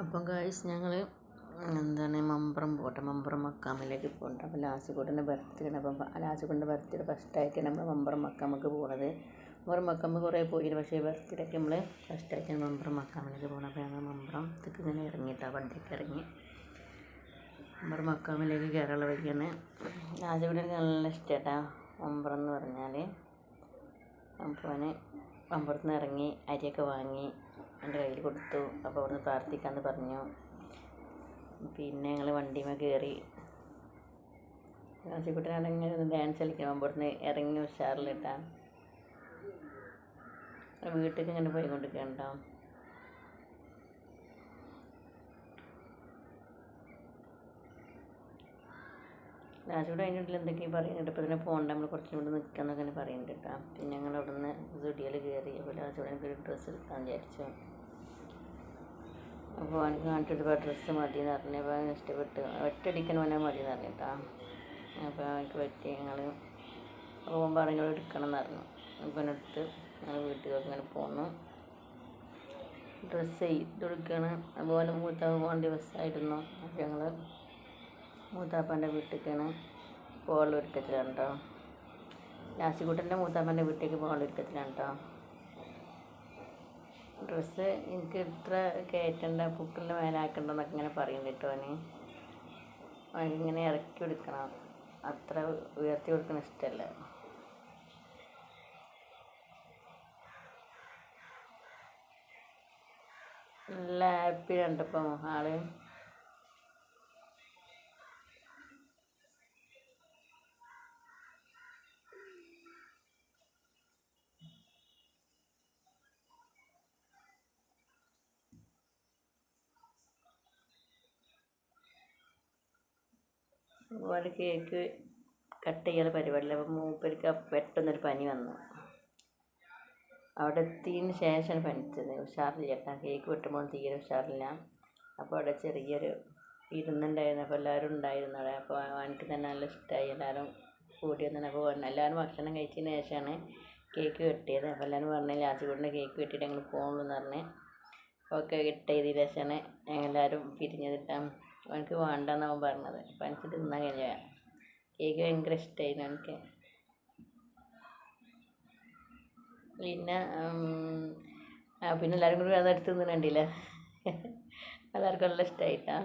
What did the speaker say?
അപ്പം ഗായ്സ് ഞങ്ങൾ എന്താണ് മമ്പുറം പോട്ടെ. മമ്പുറം മക്കാമിലേക്ക് പോകണ്ട. അപ്പോൾ ലാസിക്കോട്ടിന്റെ ബർത്ത്ഡേ ആണ് അപ്പം ലാസിക്കോട്ടിന്റെ ബർത്ത്ഡേ ഫസ്റ്റായിട്ടാണ് നമ്മൾ മമ്പുറം മക്കാമക്ക് പോകുന്നത് മമ്പുറം മക്കാമ കുറേ പോയില്ല പക്ഷേ ബർത്ത്ഡേക്ക് നമ്മൾ ഫസ്റ്റായിട്ടാണ് മമ്പുറം മക്കാമിലേക്ക് പോകുന്നത് അപ്പോൾ ഞങ്ങൾ മമ്പുറം ഇതൊക്കെ ഇങ്ങനെ ഇറങ്ങിയിട്ടാണ് വണ്ടിക്ക് ഇറങ്ങി. മമ്പുറം മക്കാമിലേക്ക് കയറാനുള്ള വഴിയാണ്. ലാസിക്കോട്ടിന് നല്ല ഇഷ്ടമായിട്ടാ മമ്പുറം എന്ന് പറഞ്ഞാൽ അപ്പോൾ അവന് മമ്പുറത്ത് ഇറങ്ങി അരിയൊക്കെ വാങ്ങി. എന്റെ കയ്യിൽ കൊടുത്തു. അപ്പോൾ അവിടുന്ന് പ്രാർത്ഥിക്കാമെന്ന് പറഞ്ഞു. പിന്നെ ഞങ്ങൾ വണ്ടിമേ കയറി. ഒന്ന് ഡാൻസ് കളിക്കാൻ അവിടുന്ന് ഇറങ്ങി ഉഷാറിലിട്ടാ. വീട്ടിലേക്ക് ഇങ്ങനെ പോയിക്കൊണ്ടിരിക്കണ്ടോ രാജുവിടെ അതിന്റെ ഉള്ളിൽ എന്തൊക്കെയാണ് പറയുന്നുണ്ട് ഇപ്പോൾ ഇതിനെ പോകണ്ട നമ്മൾ കുറച്ചും കൂടി നിൽക്കാന്നൊക്കെ ഇങ്ങനെ പറയുന്നുണ്ട് കേട്ടോ. പിന്നെ ഞങ്ങൾ അവിടുന്ന് സ്റ്റുഡിയോയിൽ കയറി. അപ്പോൾ രാജുവിടെ എനിക്കൊരു ഡ്രസ്സ് എടുക്കാൻ വിചാരിച്ചു. അപ്പോൾ എനിക്ക് കാണിച്ചിട്ട് ഡ്രസ്സ് മതി എന്ന് പറഞ്ഞു. അപ്പോൾ അവന് ഇഷ്ടപ്പെട്ട്. ഒറ്റയടിക്കാൻ വേണേൽ മതി എന്ന് പറഞ്ഞു കേട്ടോ. അപ്പോൾ എനിക്ക് പറ്റി. ഞങ്ങൾ പോകുമ്പോൾ പറഞ്ഞു എടുക്കണം എന്ന് പറഞ്ഞു. അപ്പോൾ എടുത്ത് ഞങ്ങൾ വീട്ടിലേക്ക് ഇങ്ങനെ പോന്നു. ഡ്രസ്സ് ചെയ്തെടുക്കുകയാണ് അതുപോലെ മൂത്താവ് പോകേണ്ട ദിവസമായിരുന്നു അപ്പോൾ ഞങ്ങൾ മൂത്താപ്പന്റെ വീട്ടിലേക്കാണ് പോകാനുള്ള ഒരുക്കത്തിലാണ് കേട്ടോ. ലാസിക്കുട്ടന്റെ മൂത്താപ്പന്റെ വീട്ടിലേക്ക് പോകാനുള്ള ഒരുക്കത്തിലാണ് കേട്ടോ. ഡ്രസ്സ് എനിക്ക് ഇത്ര കയറ്റണ്ട പുക്കിന്റെ മേലാക്കണ്ടെന്നൊക്കെ ഇങ്ങനെ പറയും കേട്ടോ അവന്. അവനിങ്ങനെ ഇറക്കി കൊടുക്കണം. അത്ര ഉയർത്തി കൊടുക്കണ ഇഷ്ടമല്ല നല്ല ഹാപ്പി കണ്ടപ്പോൾ ആൾ. ഒരുപാട് കേക്ക് കട്ട് ചെയ്യാൻ പരിപാടിയില്ല. അപ്പം മൂപ്പർക്ക് പെട്ടെന്നൊരു പനി വന്നു. അവിടെ എത്തിയതിന് ശേഷമാണ് പനിച്ചത്. ഉഷാറില്ല. കേട്ടോ കേക്ക് വെട്ടുമ്പോൾ തീരെ ഉഷാറില്ല. അപ്പോൾ അവിടെ ചെറിയൊരു ഇരുന്നുണ്ടായിരുന്നു. അപ്പോൾ എല്ലാവരും ഉണ്ടായിരുന്നു അവിടെ. അപ്പോൾ എനിക്ക് തന്നെ നല്ല ഇഷ്ടമായി. എല്ലാവരും കൂടി വന്നു അപ്പോൾ എല്ലാവരും ഭക്ഷണം കഴിച്ചതിന് ശേഷമാണ് കേക്ക് വെട്ടിയത്. അപ്പോൾ എല്ലാവരും പറഞ്ഞു ലാസ്റ്റ് കൂടെ കേക്ക് വെട്ടിയിട്ട് ഞങ്ങൾ പോകുള്ളൂ എന്ന് പറഞ്ഞ് ഒക്കെ ഇട്ടതിന് ശേഷമാണ് ഞങ്ങളെല്ലാവരും പിരിഞ്ഞതിട്ടാ എനിക്ക് വേണ്ടെന്നാവും പറഞ്ഞത്. അപ്പം എനിക്ക് തിന്നാൻ കഴിഞ്ഞ കേക്ക് ഭയങ്കര ഇഷ്ടമായിരുന്നു എനിക്ക് പിന്നെ പിന്നെ എല്ലാവരും കൂടി അതെടുത്ത് തിന്നുന്നുണ്ടില്ലേ എല്ലാവർക്കും നല്ല ഇഷ്ടമായിട്ടാ